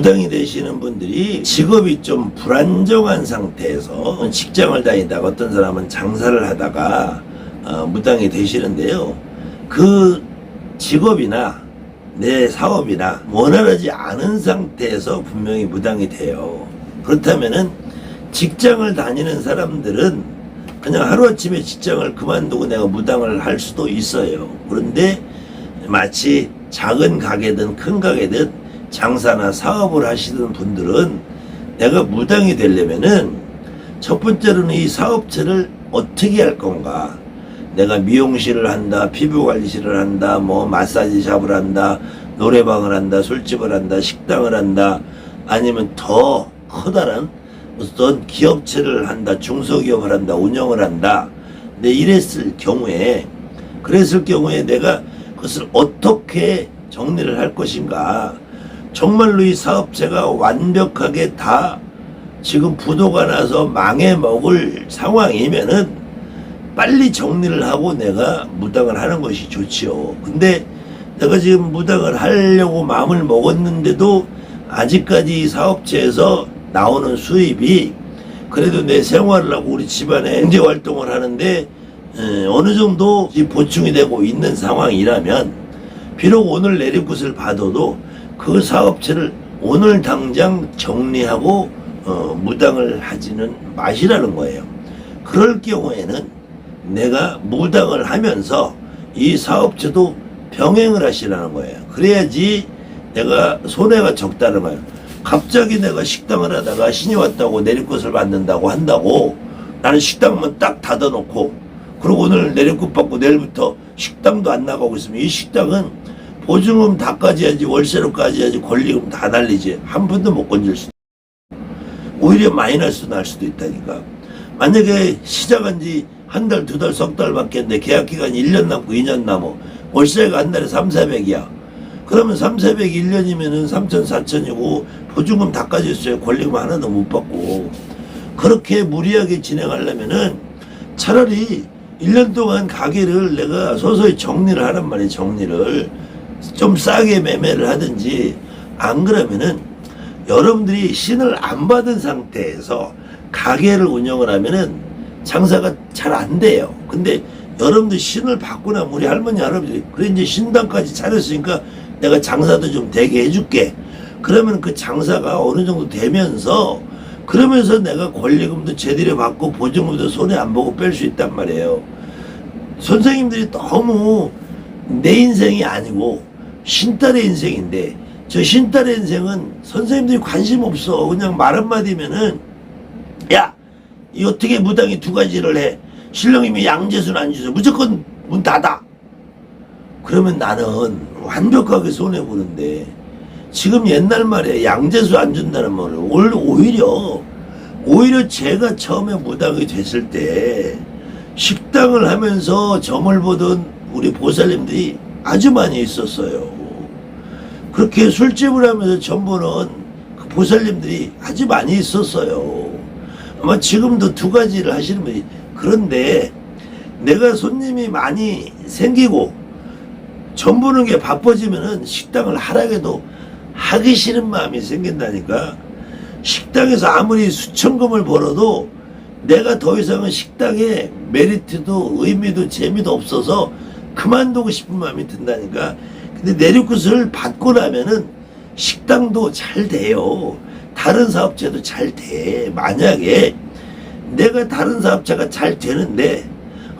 무당이 되시는 분들이 직업이 좀 불안정한 상태에서 직장을 다니다가 어떤 사람은 장사를 하다가 어, 무당이 되시는데요. 그 직업이나 내 사업이나 원활하지 않은 상태에서 분명히 무당이 돼요. 그렇다면은 직장을 다니는 사람들은 그냥 하루아침에 직장을 그만두고 내가 무당을 할 수도 있어요. 그런데 마치 작은 가게든 큰 가게든 장사나 사업을 하시는 분들은 내가 무당이 되려면은 첫 번째로는 이 사업체를 어떻게 할 건가. 내가 미용실을 한다, 피부 관리실을 한다, 뭐 마사지 샵을 한다, 노래방을 한다, 술집을 한다, 식당을 한다, 아니면 더 커다란 어떤 기업체를 한다, 중소기업을 한다, 운영을 한다. 근데 이랬을 경우에, 그랬을 경우에 내가 그것을 어떻게 정리를 할 것인가. 정말로 이 사업체가 완벽하게 다 지금 부도가 나서 망해 먹을 상황이면은 빨리 정리를 하고 내가 무당을 하는 것이 좋지요. 근데 내가 지금 무당을 하려고 마음을 먹었는데도 아직까지 이 사업체에서 나오는 수입이 그래도 내 생활을 하고 우리 집안에 경제 활동을 하는데 에, 어느 정도 이 보충이 되고 있는 상황이라면 비록 오늘 내리굿을 받아도 그 사업체를 오늘 당장 정리하고 어, 무당을 하지는 마시라는 거예요. 그럴 경우에는 내가 무당을 하면서 이 사업체도 병행을 하시라는 거예요. 그래야지 내가 손해가 적다는 거예요. 갑자기 내가 식당을 하다가 신이 왔다고 내리꽃을 받는다고 한다고 나는 식당만 딱 닫아놓고 그리고 오늘 내리꽃 받고 내일부터 식당도 안 나가고 있으면 이 식당은 보증금 다 까져야지 월세로 까져야지 권리금 다 날리지. 한 푼도 못 건질 수 오히려 마이너스 날 수도 있다니까. 만약에 시작한 지 한 달, 두 달, 석 달밖에 했는데 계약 기간이 1년 남고 2년 남어. 월세가 한 달에 3, 400이야. 그러면 3, 400 1년이면은 3천, 4천이고 보증금 다 까졌어요. 권리금 하나도 못 받고. 그렇게 무리하게 진행하려면은 차라리 1년 동안 가게를 내가 서서히 정리를 하란 말이에요 정리를 좀 싸게 매매를 하든지 안 그러면은 여러분들이 신을 안 받은 상태에서 가게를 운영을 하면은 장사가 잘 안 돼요. 근데 여러분들 신을 받고 나면 우리 할머니 할아버지 그래 이제 신당까지 차렸으니까 내가 장사도 좀 되게 해줄게. 그러면 그 장사가 어느 정도 되면서 그러면서 내가 권리금도 제대로 받고 보증금도 손에 안 보고 뺄 수 있단 말이에요. 선생님들이 너무 내 인생이 아니고 신딸의 인생인데 저 신딸의 인생은 선생님들이 관심 없어. 그냥 말 한마디면은 야, 이 어떻게 무당이 두 가지를 해? 신령님이 양재순 안 주세요. 무조건 문 닫아. 그러면 나는 완벽하게 손해 보는데 지금 옛날 말에 양재수 안 준다는 올- 오히려 오히려 제가 처음에 무당이 됐을 때 식당을 하면서 점을 보던 우리 보살님들이 아주 많이 있었어요. 그렇게 술집을 하면서 점 보는 그 보살님들이 아주 많이 있었어요. 아마 지금도 두 가지를 하시는 분이 그런데 내가 손님이 많이 생기고 점 보는 게 바빠지면은 식당을 하락해도 하기 싫은 마음이 생긴다니까 식당에서 아무리 수천금을 벌어도 내가 더 이상은 식당에 메리트도 의미도 재미도 없어서 그만두고 싶은 마음이 든다니까. 근데 내리굿을 받고 나면은 식당도 잘 돼요. 다른 사업체도 잘 돼. 만약에 내가 다른 사업체가 잘 되는데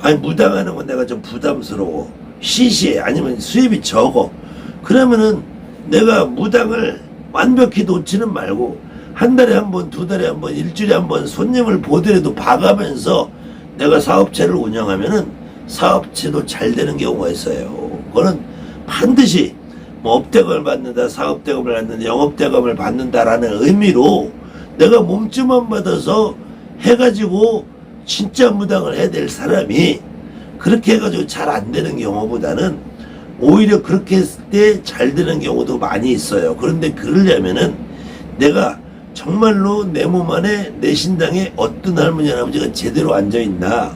아니 무당하는 건 내가 좀 부담스러워. 시시해. 아니면 수입이 적어. 그러면은 내가 무당을 완벽히 놓지는 말고 한 달에 한 번, 두 달에 한 번, 일주일에 한 번 손님을 보더라도 봐가면서 내가 사업체를 운영하면은 사업체도 잘 되는 경우가 있어요. 그거는 반드시 뭐 업대금을 받는다, 사업대금을 받는다, 영업대금을 받는다라는 의미로 내가 몸집만 받아서 해가지고 진짜 무당을 해야 될 사람이 그렇게 해가지고 잘 안 되는 경우보다는 오히려 그렇게 했을 때 잘 되는 경우도 많이 있어요. 그런데 그러려면은 내가 정말로 내 몸 안에 내 신당에 어떤 할머니 할아버지가 제대로 앉아 있나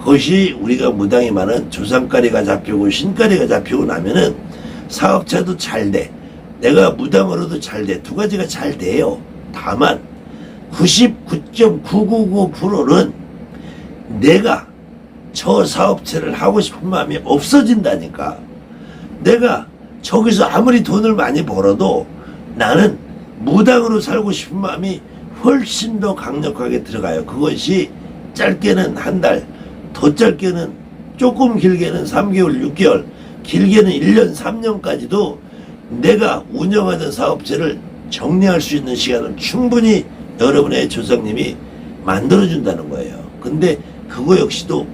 그것이 우리가 무당이 많은 조상가리가 잡히고 신가리가 잡히고 나면은 사업체도 잘 돼. 내가 무당으로도 잘 돼. 두 가지가 잘 돼요. 다만 99.999%는 내가 저 사업체를 하고 싶은 마음이 없어진다니까. 내가 저기서 아무리 돈을 많이 벌어도 나는 무당으로 살고 싶은 마음이 훨씬 더 강력하게 들어가요. 그것이 짧게는 한 달, 더 짧게는 조금 길게는 3개월, 6개월, 길게는 1년, 3년까지도 내가 운영하는 사업체를 정리할 수 있는 시간을 충분히 여러분의 조상님이 만들어준다는 거예요. 근데 그거 역시도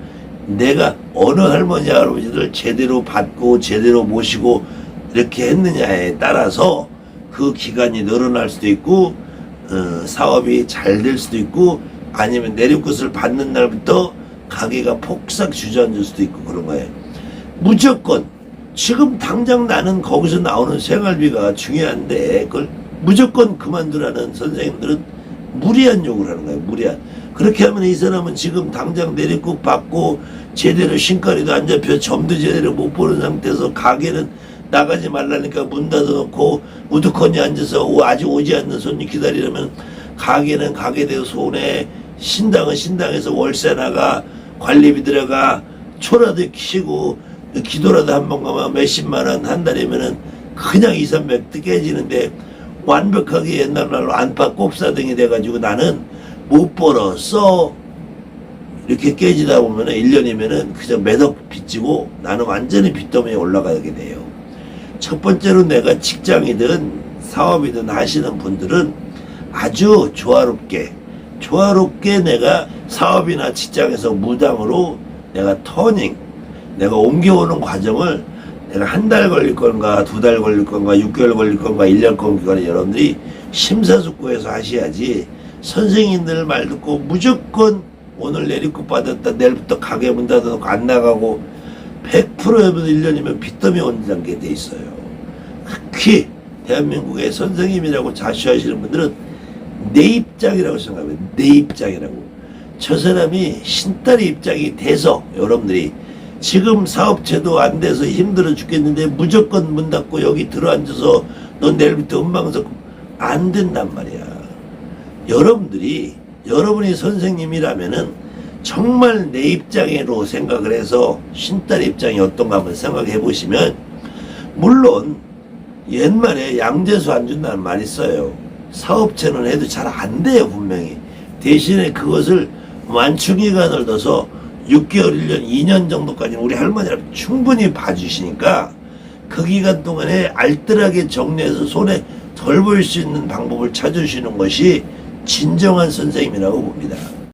내가 어느 할머니, 할아버지를 제대로 받고 제대로 모시고 이렇게 했느냐에 따라서 그 기간이 늘어날 수도 있고 어, 사업이 잘 될 수도 있고 아니면 내리꽃을 받는 날부터 가게가 폭삭 주저앉을 수도 있고 그런 거예요. 무조건 지금 당장 나는 거기서 나오는 생활비가 중요한데 그걸 무조건 그만두라는 선생님들은 무리한 욕을 하는 거예요. 무리한. 그렇게 하면 이 사람은 지금 당장 내리국 받고 제대로 신가리도 안 잡혀 점도 제대로 못 보는 상태에서 가게는 나가지 말라니까 문 닫아놓고 우두커니 앉아서 오- 아직 오지 않는 손님 기다리려면 가게는 가게대로 손해 신당은 신당에서 월세 나가 관리비 들어가 초라도 키시고 기도라도 한 번 가면 몇십만 원 한 달이면은 그냥 2, 300 깨지는데 완벽하게 옛날로 안팎 꼽사등이 돼가지고 나는 못 벌었어 이렇게 깨지다 보면은 1년이면은 그저 매덕 빚지고 나는 완전히 빚더미에 올라가게 돼요. 첫 번째로 내가 직장이든 사업이든 하시는 분들은 아주 조화롭게 조화롭게 내가 사업이나 직장에서 무당으로 내가 터닝 내가 옮겨오는 과정을 내가 한 달 걸릴 건가 두 달 걸릴 건가 6개월 걸릴 건가 1년 걸릴 건가 여러분들이 심사숙고해서 하셔야지 선생님들 말 듣고 무조건 오늘 내리고 받았다 내일부터 가게 문 닫아놓고 안 나가고 100% 여러분 1년이면 빚더미 온다는 게돼 있어요. 특히 대한민국의 선생님이라고 자처하시는 분들은 내 입장이라고 생각해요. 내 입장이라고. 저 사람이 신딸의 입장이 돼서 여러분들이 지금 사업체도 안 돼서 힘들어 죽겠는데 무조건 문 닫고 여기 들어앉아서 넌 내일부터 음방석 안 된단 말이야. 여러분들이 여러분이 선생님이라면은 정말 내 입장으로 생각을 해서 신딸의 입장이 어떤가 한번 생각해 보시면 물론 옛말에 양재수 안 준다는 말이 있어요. 사업체는 해도 잘 안 돼요 분명히. 대신에 그것을 완충 기간을 둬서 6개월, 1년, 2년 정도까지 우리 할머니를 충분히 봐주시니까 그 기간 동안에 알뜰하게 정리해서 손에 덜 보일 수 있는 방법을 찾아주시는 것이 진정한 선생님이라고 봅니다.